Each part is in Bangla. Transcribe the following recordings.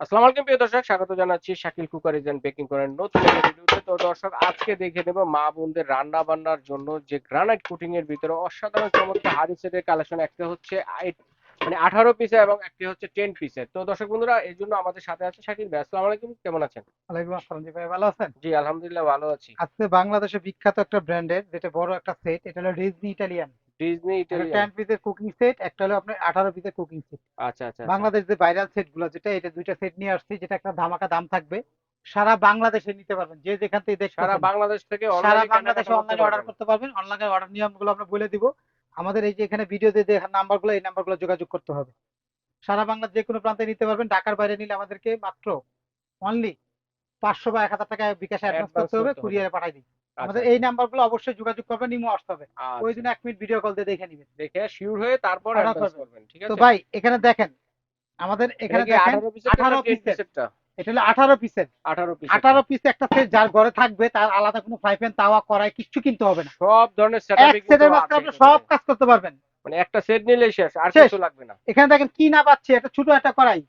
আসসালামু আলাইকুম প্রিয় দর্শক। স্বাগত জানাচ্ছি শাকিল কুকারিজ এন্ড বেকিং করেন নতুন ভিডিওতে তো। দর্শক আজকে দেখে নেব মা বোনদের রান্না বান্নার জন্য যে গ্রানাইট কুটিং এর ভিতরে অসাধারণ চমৎকার হাড়ি সেটের কালেকশন একটা হচ্ছে মানে আঠারো পিসের এবং একটি হচ্ছে টেন পিসের তো দর্শক বন্ধুরা এই জন্য আমাদের সাথে আছে শাকিল ভাই। আসসালামু আলাইকুম কেমন আছেন? ওয়ালাইকুম আসসালাম জি ভাই ভালো আছেন? জি আলহামদুলিল্লাহ ভালো আছি। আজকে বাংলাদেশে বিখ্যাত একটা ব্র্যান্ডের যেটা বড় একটা সেট এটা হলো Disney Italian Disney ten Italian পিসের কুকিং সেট একটা হলো আপনার আঠারো পিসের কুকিং সেট আচ্ছা আচ্ছা। বাংলাদেশ যে ভাইরাল সেটগুলো যেটা এটা দুইটা সেট নিয়ে আসছি যেটা একটা ধামাকা দাম থাকবে। সারা বাংলাদেশে নিতে পারবেন যে যেখান থেকে দেখতে সারা বাংলাদেশ থেকে সারা বাংলাদেশে অনলাইনে অর্ডার করতে পারবেন অনলাইনে অর্ডার নিয়মগুলো আমরা বলে দিব। আমাদের এই যে এখানে ভিডিওতে যে নাম্বারগুলো এই নাম্বারগুলো যোগাযোগ করতে হবে। সারা বাংলার যে কোনো প্রান্তে নিতে পারবেন ঢাকার বাইরে নিলে আমাদেরকে মাত্র অনলি পাঁচশো বা এক হাজার টাকা বিকাশে অ্যাডভান্স করতে হবে। কুরিয়ারে পাঠাই দিই। আমাদের এই নাম্বারগুলো অবশ্যই যোগাযোগ করবেন ইমো আসতে হবে। আচ্ছা। ওই জন্য এক মিনিট ভিডিও কল দিয়ে দেখে নিবেন। দেখে শিওর হয়ে তারপর অ্যাডভান্স করবেন। ঠিক তো ভাই এখানে দেখেন আমাদের এখানে দেখেন 18 পিসের 18 10 পিসের। পিসেরটা এটা হলো আঠারো পিসের 18 পিস আঠারো পিস একটা সেট যার ঘরে থাকবে তার আলাদা কোনো ফ্রাই প্যান তাওয়া কড়াই কিচ্ছু কিনতে হবে না। সব ধরনের এক সেটআপই সেটের মাধ্যমে আপনি সব কাজ করতে পারবেন। মানে একটা সেট নিলেই শেষ আর কিছু লাগবে না। এখানে দেখেন কি না পাচ্ছি একটা ছোট একটা কড়াই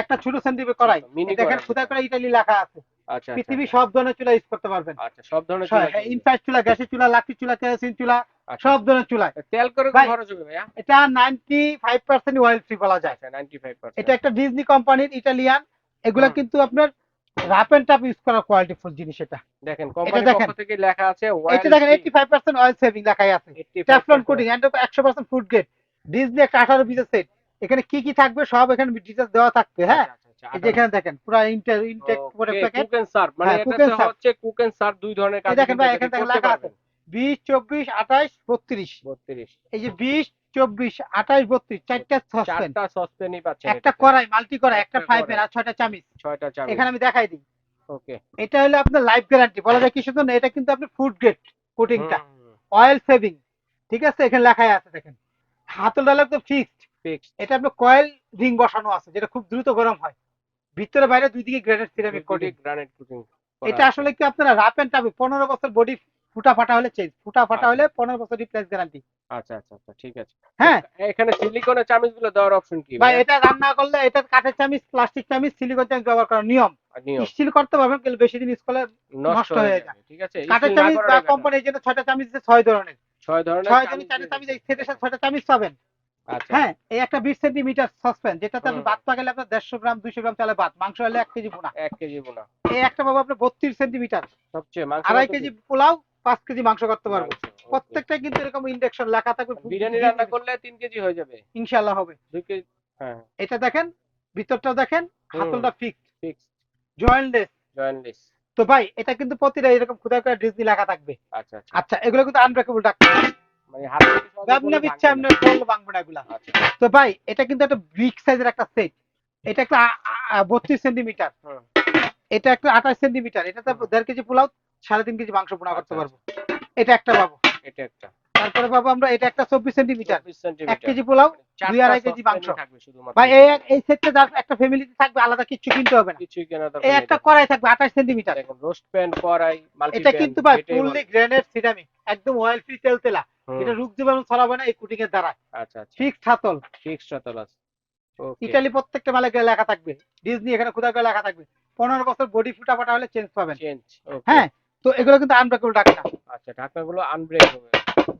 একটা ছোট সেন্টিমিটার করাই দেখেন। খুদা করে ইটালি লেখা আছে। আচ্ছা আচ্ছা, পৃথিবী সব ধরনের চুলা ইউজ করতে পারবেন। আচ্ছা সব ধরনের চুলা কিনবে। চুলা গ্যাসের চুলা লাকড়ি চুলা কেরোসিন চুলা আচ্ছা। সব ধরনের চুলা তেল করে খরচ হবে ভাইয়া? এটা ninety five percent oil free বলা যায়। আচ্ছা 95% এটা একটা ডিজনি কোম্পানির ইটালিয়ান এগুলা কিন্তু আপনার রাপ এন্ড টাপ ইউজ করা কোয়ালিটি ফুল জিনিস এটা। দেখেন কোম্পানির পক্ষ থেকে লেখা আছে এটা দেখেন eighty five percent oil saving লেখাই আছে। টেফলন কোটিং এন্ড একশো পার্সেন্ট ফুড গ্রেড ডিজনি একটা আঠারো পিসের সেট এখানে কি কি থাকবে সব এখানে ডিটেলস দেওয়া থাকবে হ্যাঁ? এই দেখেন পুরো ইন্টার ইনটেক করে প্যাকেট কুক এন্ড সার্ভ মানে হ্যাঁ, cook এটাতে and serve। হচ্ছে কুক এন্ড সার্ভ দুই ধরনের কাজ দেখেন ভাই, এখানে দেখেন লেখা আছে। বিশ চব্বিশ আঠাইশ বত্রিশ। 32 এই যে বিশ চব্বিশ আঠাইশ বত্রিশ চারটা সসপ্যান। চারটা সসপ্যানই পাচ্ছেন একটা কড়াই মাল্টি কড়াই একটা একটা ফ্রাই প্যান আর ছয়টা চামিচ। ছয়টা চামচ। এখানে আমি দেখাই দিই। ওকে এটা হলো আপনার লাইফ গ্যারান্টি বলা যায় কিসের জন্য এটা কিন্তু আপনার ফুড গ্রেড কোটিংটা অয়েল সেভিং ঠিক আছে? এখানে লেখাই আছে দেখেন। হাতল ডাল একদম ফিক্সড ফিক্স এটা আপনার কয়েল রিং বসানো আছে যেটা খুব দ্রুত গরম হয়। ভিতরে বাইরে দুই দিকে grenade ceramic coating granite cooking এটা আসলে কি আপনারা রাপ এন্ড টাপে পনেরো বছর বডি ফুটা ফাটা হলে চেঞ্জ ফুটা ফাটা হলে পনেরো বছর রিপ্লেস গ্যারান্টি আচ্ছা আচ্ছা আচ্ছা ঠিক আছে। হ্যাঁ। এখানে সিলিকনের চামচগুলো দেওয়ার অপশন কি? ভাই এটা রান্না করলে এটা কাঠের চামিচ প্লাস্টিক চামিচ সিলিকন চামিচ ব্যবহার করার নিয়ম। নিয়ম। স্টিল করতে পারবেন কিন্তু বেশি দিন ইউজ করলে নষ্ট হয়ে যাবে ঠিক আছে? কাঠের চামিচ বা কোম্পানি এই জন্য ছয়টা চামিচ দিচ্ছে ছয় ধরনের। ছয় ধরনের ছয় চামচ চারটে চামিচ এই সেটের সাথে ছয়টা চামিচ পাবেন। আচ্ছা হ্যাঁ এই একটা বিশ সেন্টিমিটার সসপ্যান যেটাতে আপনি হুম। ভাত পা আপনার দেড়শো গ্রাম দুইশো গ্রাম চালে ভাত মাংস হলে এক কেজি বোনা এক কেজি বোনা এই একটা পাবো আপনার বত্রিশ সেন্টিমিটার। সবচেয়ে মাংস আড়াই কেজি পোলাও পাঁচ কেজি মাংস করতে পারব। প্রত্যেকটা কিন্তু এরকম ইন্ডাকশন লেখা থাকবে বিরিয়ানি রান্না করলে তিন কেজি হয়ে যাবে। ইনশাল্লাহ হবে। দুই কেজি হ্যাঁ। এটা দেখেন ভিতরটাও দেখেন। হাতলটা ফিক্সড ফিক্স জয়েন্টলেস জয়েন্টলেস তো ভাই এটা কিন্তু প্রতিটা এরকম খুদা করে ডিজনি লেখা থাকবে। আচ্ছা আচ্ছা। আচ্ছা এগুলো কিন্তু আনব্রেকেবল ডাক্তার। মানে হাত থেকে সহজে আপনি বলে ইচ্ছা ভাঙবে আপনি বললে ভাঙবে না এগুলা আচ্ছা তো ভাই এটা কিন্তু একটা বিগ সাইজের একটা সেট এটা একটা বত্রিশ সেন্টিমিটার এটা একটা আঠাশ সেন্টিমিটার এটাতে হুম। দেড় কেজি পোলাও সাড়ে তিন কেজি মাংস পোনা করতে আচ্ছা, পারব। এটা একটা পাবো। এটা একটা। তারপরে পাবো আমরা এটা একটা চব্বিশ সেন্টিমিটার এক কেজি পোলাও দুই আড়াই কেজি মাংস। থাকবে শুধুমাত্র। ভাই এই এই সেটটা যার একটা ফ্যামিলিতে থাকবে আলাদা কিছু কিনতে হবে না। এই একটা কড়াই থাকবে আঠাশ সেন্টিমিটার রোস্ট প্যান কড়াই এটা কিন্তু ভাই ফুললি গ্রেনেড সিরামিক একদম অয়েল ফ্রি তেল তেলা এটা রূপ জীবাণু ছড়াবে না এই কুটিং এর দ্বারা আচ্ছা আচ্ছা। ফিক্সড হাতল ফিক্স শতল আছে। ওকে ইটালি প্রত্যেকটা মালে গেলে লেখা থাকবে। ডিজনি এখানে খুদা করে লেখা থাকবে। পনেরো বছর বডি ফুটা ফাটা হলে চেঞ্জ পাবেন। হ্যাঁ তো এগুলো কিন্তু আনব্রেকেবল ডাক্তার আচ্ছা ঢাকনাগুলো আনব্রেক হবে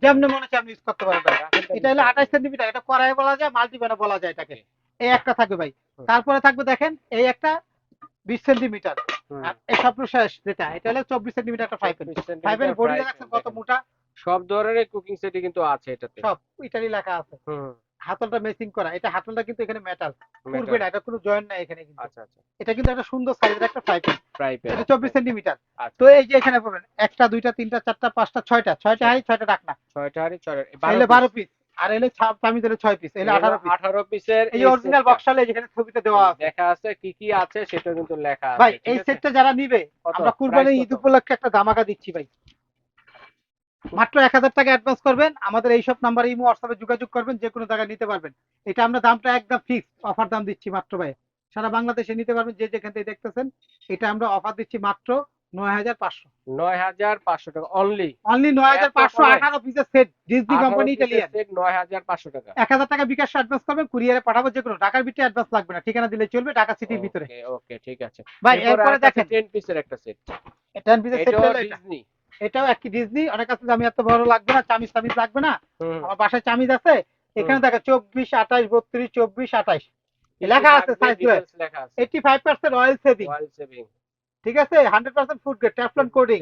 যেমনি মনে হচ্ছে আপনি ইউজ করতে পারবেন। এটা হলো আঠাশ। সেন্টিমিটার। এটা কড়াই বলা যায় মাল্টিপ্যানে বলা যায় এটাকে। এই একটা থাকবে ভাই। তারপরে থাকবে দেখেন এই একটা বিশ সেন্টিমিটার। আর এই সবটু শেষ যেটা এটা হলো চব্বিশ সেন্টিমিটার একটা ফ্রাই প্যান 24 সেন্টিমিটার ফ্রাই প্যানের বডি fry কত মোটা? সব ধরনের কুকিং সেটই কিন্তু আছে এটাতে। সব ইটালি লেখা আছে। হুম। হাতলটা মেসিং করা। এটা হাতলটা কিন্তু এখানে মেটাল। পুরবে না এটা কোনো জয়েন্ট নাই এখানে কিন্তু। আচ্ছা আচ্ছা। এটা কিন্তু একটা সুন্দর সাইজের একটা ফ্রাই প্যান ফ্রাই প্যান এটা চব্বিশ সেন্টিমিটার আচ্ছা। তো এই যে এখানে পাবেন একটা দুইটা তিনটা চারটা পাঁচটা ছয়টা। ছয়টা হাই ছয়টা ডাকনা। ছয়টা হাড়ি ছয় এলে বারো পিস আর এলে আমি দিলে ছয় পিস এলে আঠারো পিস আঠারো পিসের এই অরিজিনাল বক্সালে যেখানে ছবিতে দেওয়া আছে। দেখা আছে কি কি আছে সেটা কিন্তু লেখা আছে ভাই এই? সেটটা যারা নিবে? আমরা কুরবানি Price ঈদ উপলক্ষে একটা ধামাকা দিচ্ছি ভাই। মাত্র এক হাজার টাকা অ্যাডভান্স করবেন। আমাদের এইসব নাম্বারে ইমো হোয়াটসঅ্যাপে যোগাযোগ করবেন যে কোনো জায়গায় নিতে পারবেন। এটা আমরা দামটা একদম ফিক্স অফার দাম দিচ্ছি মাত্র ভাই। সারা বাংলাদেশে নিতে পারবেন যে যেখান থেকে দেখতেছেন এটা আমরা অফার দিচ্ছি মাত্র নয় হাজার পাঁচশো। নয় হাজার পাঁচশো টাকা অনলি অনলি নয় হাজার পাঁচশো আঠারো পিসের সেট ডিজনি কোম্পানি ইটালিয়ান নয় হাজার পাঁচশো টাকা। এক হাজার টাকা বিকাশ অ্যাডভান্স করবেন কুরিয়ারে পাঠাবো যে কোনো ঢাকার ভিতরে অ্যাডভান্স লাগবে না। ঠিকানা দিলে চলবে ঢাকা সিটির ভিতরে। ওকে ঠিক আছে। ভাই এরপরে দেখেন। টেন পিসের একটা সেট টেন পিসের সেট ডিজনি এটাও একই ডিজনি অনেক কাছে আমি এত বড় লাগবে না চামিজ চামিজ লাগবে না। আমার বাসায় চামিজ আছে এখানে দেখো চব্বিশ আঠাশ বত্রিশ চব্বিশ আঠাশ। লেখা আছে সাইজ লেখা আছে। Eighty five percent oil saving oil saving ঠিক আছে? Hundred percent food grade Teflon coating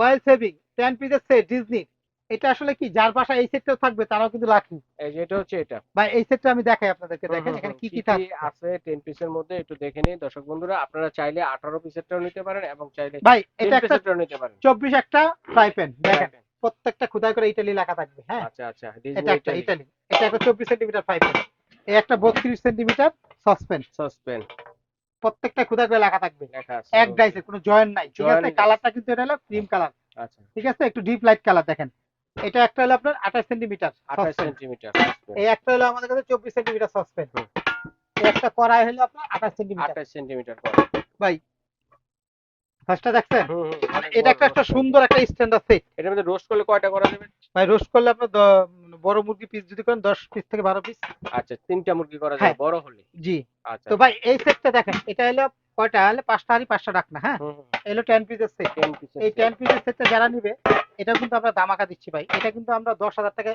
oil saving ten পিসের সেট ডিজনি এটা আসলে কি? যার বাসায় এই সেটটাও থাকবে তারাও কিন্তু লাকি এই যে এটা হচ্ছে এটা। ভাই এই সেটটা আমি দেখাই আপনাদেরকে। দেখেন এখানে কি কি থাকবে আছে টেন পিসের মধ্যে একটু দেখে নিন। দর্শক বন্ধুরা আপনারা চাইলে আঠারো পিসেরটাও নিতে পারেন এবং চাইলে ভাই এটা একটা পিসেরটাও নিতে পারেন। চব্বিশ একটা ফ্রাই প্যান দেখেন। প্রত্যেকটা খুদাই করে ইটালি লেখা থাকবে হ্যাঁ? আচ্ছা আচ্ছা এটা একটা ইটালি এটা একটা চব্বিশ সেন্টিমিটার ফ্রাই প্যান এই একটা বত্রিশ সেন্টিমিটার সসপেন সাসপেন প্রত্যেকটা খুদাই করে লেখা থাকবে। লেখা আছে। এক ডাইসে কোনো জয়েন্ট নাই। ঠিক আছে? কালারটা কিন্তু এটা হলো ক্রিম কালার আচ্ছা। ঠিক আছে? একটু ডিপ লাইট কালার দেখেন। এটা একটা হলো আপনার আঠাশ সেন্টিমিটার আঠাশ সেন্টিমিটার এই একটা হলো আমাদের কাছে চব্বিশ সেন্টিমিটার সসপেন হুম। এই একটা কড়াই হলো আপনার আঠাশ সেন্টিমিটার। আঠাশ সেন্টিমিটার ফার্স্টটা দেখছেন? হুম হুম মানে এটা একটা একটা সুন্দর একটা স্ট্যান্ডার্ড সেট করতে। এটার মধ্যে রোস্ট করলে কয়টা করা যাবে? ভাই রোস্ট করলে আপনার বড় মুরগি পিস যদি করেন দশ পিস থেকে বারো পিস আচ্ছা তিনটা মুরগি করা হ্যাঁ। যাবে বড় হলে? জি। আচ্ছা। তো ভাই এই সেটটা দেখেন এটা হলো কয়টা? হলে পাঁচটা হাড়ি পাঁচটা ডাকনা হ্যাঁ? হুম। হুম এলো টেন পিসের সেট এই টেন পিসের সেটটা যারা নিবে এটা কিন্তু আমরা দামাকা দিচ্ছি ভাই। এটা কিন্তু আমরা দশ হাজার টাকা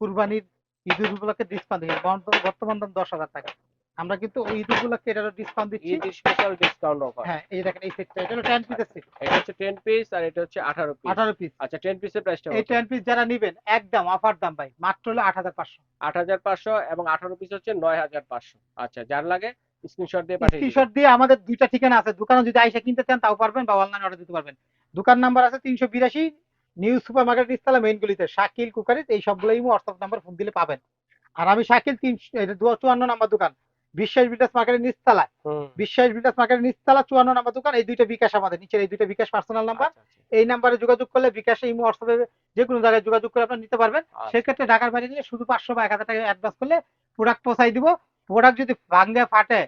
কুরবানির ঈদ উপলক্ষে ডিসকাউন্ট দিচ্ছি। বর্তমান- দাম দশ হাজার টাকা। আমরা কিন্তু ঈদ উপলক্ষে এটারও ডিসকাউন্ট দিচ্ছি। ঈদ স্পেশাল ডিসকাউন্ট অফার হ্যাঁ এই দেখেন এই সেটটা এটা হলো টেন পিসের সেট এটা হচ্ছে টেন পিস আর এটা হচ্ছে আঠারো পিস আঠারো পিস আচ্ছা টেন পিসের প্রাইসটা এই টেন পিস যারা নিবেন একদম অফার দাম ভাই। মাত্র হলো আট হাজার পাঁচশো। আট হাজার পাঁচশো এবং আঠারো পিস হচ্ছে নয় হাজার পাঁচশো। আচ্ছা যার লাগে স্ক্রিনশট দিয়ে পাঠিয়ে স্ক্রিনশট দিয়ে আমাদের দুইটা ঠিকানা আছে। দোকানে যদি আইসা কিনতে চান তাও পারবেন বা অনলাইন অর্ডার দিতে পারবেন। দোকান নাম্বার আছে তিনশো বিরাশি নিউ সুপার মার্কেট ইস্তালা মেইন গুলিতে শাকিল এই হোয়াটসঅ্যাপ নাম্বার ফোন দিলে পাবেন। আর আমি শাকিল তিনশো চুয়ান্ন নাম্বার দোকান। বিশ্বাস বিকাশ মার্কেটের নিচতলায়। বিশ্বাস মার্কেটের নিচতলা চুয়ান্ন নাম্বার দোকান। এই দুইটা বিকাশ আমাদের নিচের এই দুইটা বিকাশ পার্সোনাল নাম্বার আচ্ছা, আচ্ছা। এই নাম্বারে যোগাযোগ করলে বিকাশে ইমো হোয়াটসঅ্যাপে যে কোনো জায়গায় যোগাযোগ করে আপনারা নিতে পারবেন। আচ্ছা। সেক্ষেত্রে ঢাকার বাইরে নিয়ে শুধু পাঁচশো বা এক হাজার টাকা অ্যাডভান্স করলে প্রোডাক্ট পৌঁছাই দিব। প্রোডাক্ট যদি ভাঙে, ফাটে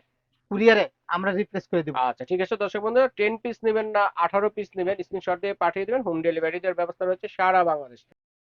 কুরিয়ারে আমরা রিপ্লেস করে দেব। আচ্ছা ঠিক আছে দর্শক বন্ধু টেন পিস নেবেন না, আঠারো পিস নেবেন স্ক্রিনশট দিয়ে পাঠিয়ে দেবেন হোম ডেলিভারি দেওয়ার ব্যবস্থা রয়েছে সারা বাংলাদেশ।